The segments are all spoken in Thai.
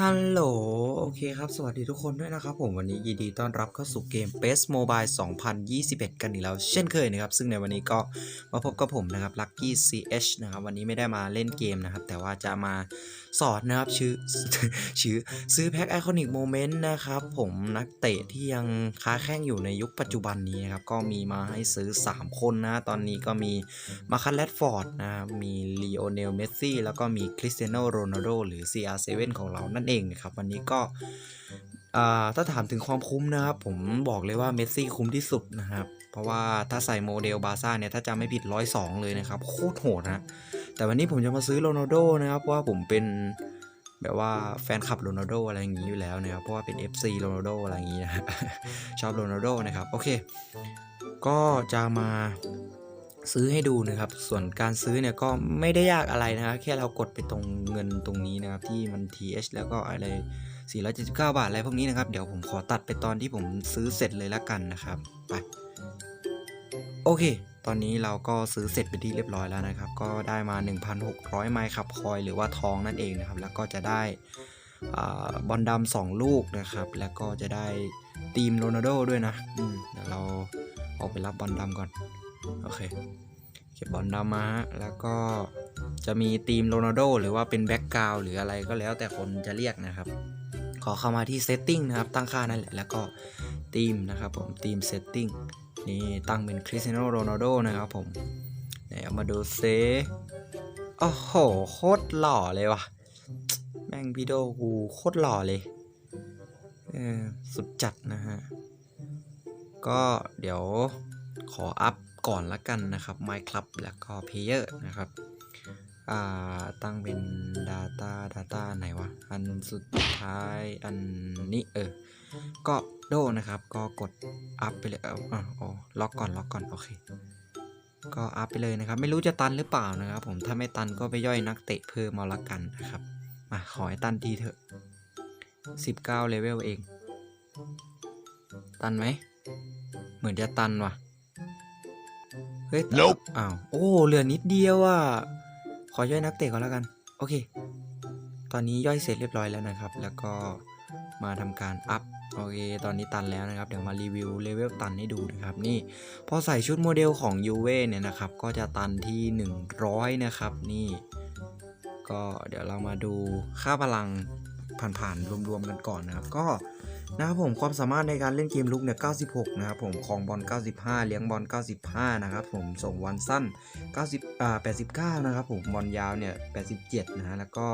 ฮัลโหล โอเคครับ สวัสดีทุกคนด้วยนะครับผมวันนี้ยินดีต้อนรับเข้าสู่เกม PES Mobile 2021 กันอีกแล้ว เช่นเคยนะครับ ซึ่งในวันนี้ก็มาพบกับผมนะครับ Lucky CH นะครับ วันนี้ไม่ได้มาเล่นเกมนะครับ แต่ว่าจะมาสอนนะครับ ชื่อชื่อซื้อแพ็คไอคอนิกโมเมนต์นะครับ ผมนักเตะที่ยังค้าแข้งอยู่ในยุคปัจจุบันนี้นะครับ ก็มีมาให้ซื้อ 3 คนนะ ตอนนี้ก็มีมาคันแรดฟอร์ดนะครับมีลีโอเนลเมสซี่แล้วก็มีคริสเตียโนโรนัลโดหรือ CR7 ของเรานั่นเองนะครับวันนี้ก็อ่าถ้าถามถึงความคุ้มนะครับ ผมบอกเลยว่าเมสซี่คุ้มที่สุดนะครับเพราะว่าถ้าใส่โมเดลบาซ่าเนี่ยถ้าจำไม่ผิด102เลยนะครับโคตรโหดนะแต่วันนี้ผมจะมาซื้อโรนัลโดนะครับเพราะว่าผมเป็นแบบว่าแฟนคลับโรนัลโดอะไรอย่างนี้อยู่แล้วนะครับเพราะว่าเป็น FC โรนัลโดอะไรอย่างนี้นะชอบโรนัลโดนะครับโอเค ก็จะมา ซื้อให้ดูนะครับ ส่วนการซื้อเนี่ยก็ไม่ได้ยากอะไรนะครับแค่เรากดไปตรงเงินตรงนี้นะครับ ที่มัน TH แล้วก็อะไร 479 บาทอะไรพวกนี้นะครับ เดี๋ยวผมขอตัดไปตอนที่ผมซื้อเสร็จเลยละกันนะครับ ไป โอเค ตอนนี้เราก็ซื้อเสร็จไปที่เรียบร้อยแล้วนะครับ ก็ได้มา 1,600 ไมค์ขับคอยหรือว่าทองนั่นเองนะครับ แล้วก็จะได้อบอลดำสองลูกนะครับ แล้วก็จะได้ทีมโรนัลโดด้วยนะเดี๋ยวเราออกไปรับบอลดำก่อน โอเค เก็บบอลดำมาฮะแล้วก็จะมีทีมโรนัลโดหรือว่าเป็นแบ็กกราวหรืออะไรก็แล้วแต่คนจะเรียกนะครับ ขอเข้ามาที่ setting นะครับ ตั้งค่านั่นแหละ แล้วก็ทีมนะครับผมทีม setting นี่ตั้งเป็นคริสเตียโนโรนัลโดนะครับผมไหนเอามาดูเซโอ้โห โคตรหล่อเลยว่ะ แม่งพี่โดกูโคตรหล่อเลยเออสุดจัดนะฮะ ก็เดี๋ยวขออัพ ก่อนละกันนะครับ Minecraft แล้วก็ Player นะครับตั้งเป็น Data Data ไหนวะ อันสุดท้ายอันนี้เออ ก็โดนะครับ ก็กดอัพไปเลยเอาอะอ๋อล็อกก่อนล็อกก่อน โอเค ก็อัพไปเลยนะครับ ไม่รู้จะตันหรือเปล่านะครับ ผมถ้าไม่ตันก็ไปย่อยนักเตะเพิ่มมาละกันนะครับ มาขอให้ตันทีเถอะ 19เลเวลเอง ตันไหม เหมือนจะตันว่ะ เฮ้ย Nope อ้าว โอ้ เหลือนิดเดียวอะ ขอย่อยนักเตะก่อนแล้วกัน โอเค ตอนนี้ย่อยเสร็จเรียบร้อยแล้วนะครับ แล้วก็มาทำการอัพ โอเค ตอนนี้ตันแล้วนะครับ เดี๋ยวมารีวิวเลเวลตันให้ดูนะครับ นี่ พอใส่ชุดโมเดลของยูเว่เนี่ยนะครับ ก็จะตันที่ 100 นะครับ นี่ ก็เดี๋ยวเรามาดูค่าพลังผ่านๆรวมๆกันก่อนนะครับ ก็ นะครับผมความสามารถในการเล่นเกมลุกเนี่ย 96 นะครับผมคองบอล 95 เลี้ยงบอล 95 นะครับผมส่งวันสั้น 90 อ่า 89 นะครับผมบอลยาวเนี่ย 87 นะฮะแล้วก็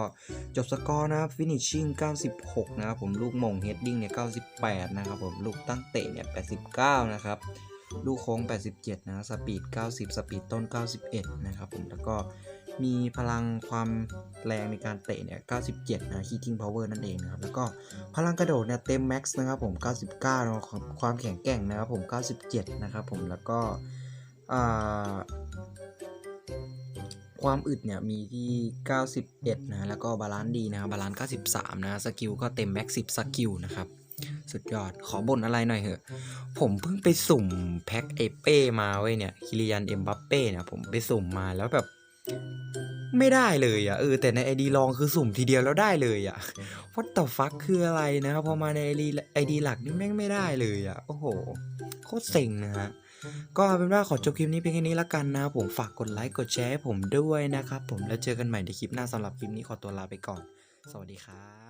จบสกอร์นะครับ finishing 96 นะครับผมลูกมง heading เนี่ย 98 นะครับผมลูกตั้งเตะเนี่ย 89 นะครับลูกโค้ง 87 นะสปีด 90 สปีดต้น 91 นะครับผมแล้วก็ มีพลังความแรงในการเตะเนี่ย 97 นะ hitting power นั่นเองนะครับ แล้วก็พลังกระโดดเนี่ยเต็ม max นะครับผม 99นะความความแข็งแกร่งนะครับผม 97 นะครับผม แล้วก็ความอึดเนี่ยมีที่ 91 นะ แล้วก็บาลานซ์ดีนะบาลานซ์ 93 นะ สกิลก็เต็ม max 10 สกิลนะครับสุดยอด ขอบ่นอะไรหน่อยเหอะ ผมเพิ่งไปสุ่มแพ็คไอเป้มาเว้ยเนี่ย คิริยันเอ็มบัปเป้เนี่ย ผมไปสุ่มมาแล้วแบบ ไม่ได้เลยอะเออแต่ในไอดีลองคือสุ่มทีเดียวแล้วได้เลยอะ what the fuck คืออะไรนะครับพอมาในไอดีไอดีหลักนี่แม่งไม่ได้เลยอะโอ้โหโคตรเซ็งนะฮะก็เป็นว่าขอจบคลิปนี้เพียงแค่นี้ละกันนะผมฝากกดไลค์กดแชร์ให้ผมด้วยนะครับผมแล้วเจอกันใหม่ในคลิปหน้าสำหรับคลิปนี้ขอตัวลาไปก่อน สวัสดีครับ